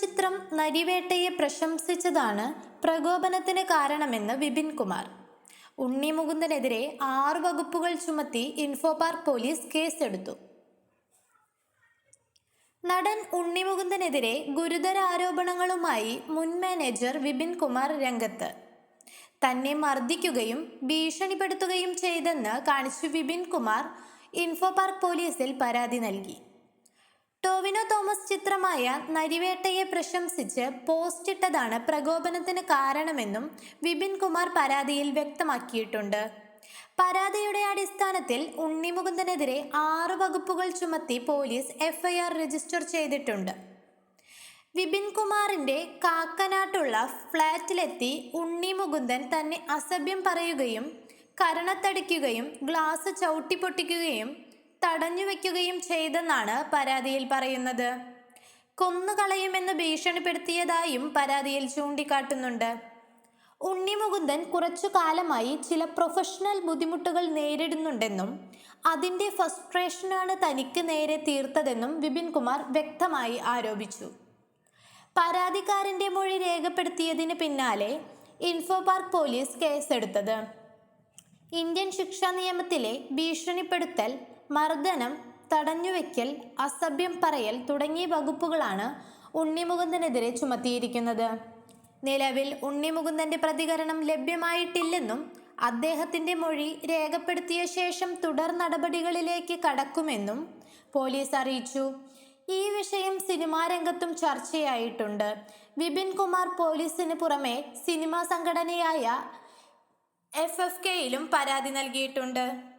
ചിത്രം നരിവേട്ടയെ പ്രശംസിച്ചതാണ് പ്രകോപനത്തിന് കാരണമെന്ന് വിപിൻ കുമാർ. ഉണ്ണി മുകുന്ദനെതിരെ ആറ് വകുപ്പുകൾ ചുമത്തി ഇൻഫോ പാർക്ക് പോലീസ് കേസെടുത്തു. നടൻ ഉണ്ണി മുകുന്ദനെതിരെ ഗുരുതര ആരോപണങ്ങളുമായി മുൻ മാനേജർ വിപിൻ കുമാർ രംഗത്ത്. തന്നെ മർദ്ദിക്കുകയും ഭീഷണിപ്പെടുത്തുകയും ചെയ്തെന്ന് കാണിച്ചു വിപിൻ കുമാർ ഇൻഫോപാർക്ക് പോലീസിൽ പരാതി നൽകി. ടോവിനോ തോമസ് ചിത്രമായ നരിവേട്ടയെ പ്രശംസിച്ച് പോസ്റ്റ് ഇട്ടതാണ് പ്രകോപനത്തിന് കാരണമെന്നും വിപിൻ കുമാർ പരാതിയിൽ വ്യക്തമാക്കിയിട്ടുണ്ട്. പരാതിയുടെ അടിസ്ഥാനത്തിൽ ഉണ്ണിമുകുന്ദനെതിരെ ആറ് വകുപ്പുകൾ ചുമത്തി പോലീസ് എഫ്ഐആർ രജിസ്റ്റർ ചെയ്തിട്ടുണ്ട്. വിപിൻ കുമാറിന്റെ കാക്കനാട്ടുള്ള ഫ്ളാറ്റിലെത്തി ഉണ്ണി മുകുന്ദൻ തന്നെ അസഭ്യം പറയുകയും കരണത്തടിക്കുകയും ഗ്ലാസ് ചവിട്ടിപ്പൊട്ടിക്കുകയും തടഞ്ഞു വെക്കുകയും ചെയ്തെന്നാണ് പരാതിയിൽ പറയുന്നത്. കൊന്നുകളയുമെന്ന് ഭീഷണിപ്പെടുത്തിയതായും പരാതിയിൽ ചൂണ്ടിക്കാട്ടുന്നുണ്ട്. ഉണ്ണിമുകുന്ദൻ കുറച്ചു കാലമായി ചില പ്രൊഫഷണൽ ബുദ്ധിമുട്ടുകൾ നേരിടുന്നുണ്ടെന്നും അതിന്റെ ഫസ്ട്രേഷനാണ് തനിക്ക് നേരെ തീർത്തതെന്നും വിപിൻ കുമാർ വ്യക്തമായി ആരോപിച്ചു. പരാതിക്കാരന്റെ മൊഴി രേഖപ്പെടുത്തിയതിന് പിന്നാലെ ഇൻഫോപാർക്ക് പോലീസ് കേസെടുത്തത്. ഇന്ത്യൻ ശിക്ഷാ നിയമത്തിലെ ഭീഷണിപ്പെടുത്തൽ മർദ്ദനം തടഞ്ഞുവെക്കൽ അസഭ്യം പറയൽ തുടങ്ങിയ വകുപ്പുകളാണ് ഉണ്ണിമുകുന്ദനെതിരെ ചുമത്തിയിരിക്കുന്നത്. നിലവിൽ ഉണ്ണിമുകുന്ദന്റെ പ്രതികരണം ലഭ്യമായിട്ടില്ലെന്നും അദ്ദേഹത്തിന്റെ മൊഴി രേഖപ്പെടുത്തിയ ശേഷം തുടർ നടപടികളിലേക്ക് കടക്കുമെന്നും പോലീസ് അറിയിച്ചു. ഈ വിഷയം സിനിമാ രംഗത്തും ചർച്ചയായിട്ടുണ്ട്. വിപിൻ കുമാർ പോലീസിന് പുറമെ സിനിമാ സംഘടനയായ എഫ് എഫ് കെയിലും പരാതി നൽകിയിട്ടുണ്ട്.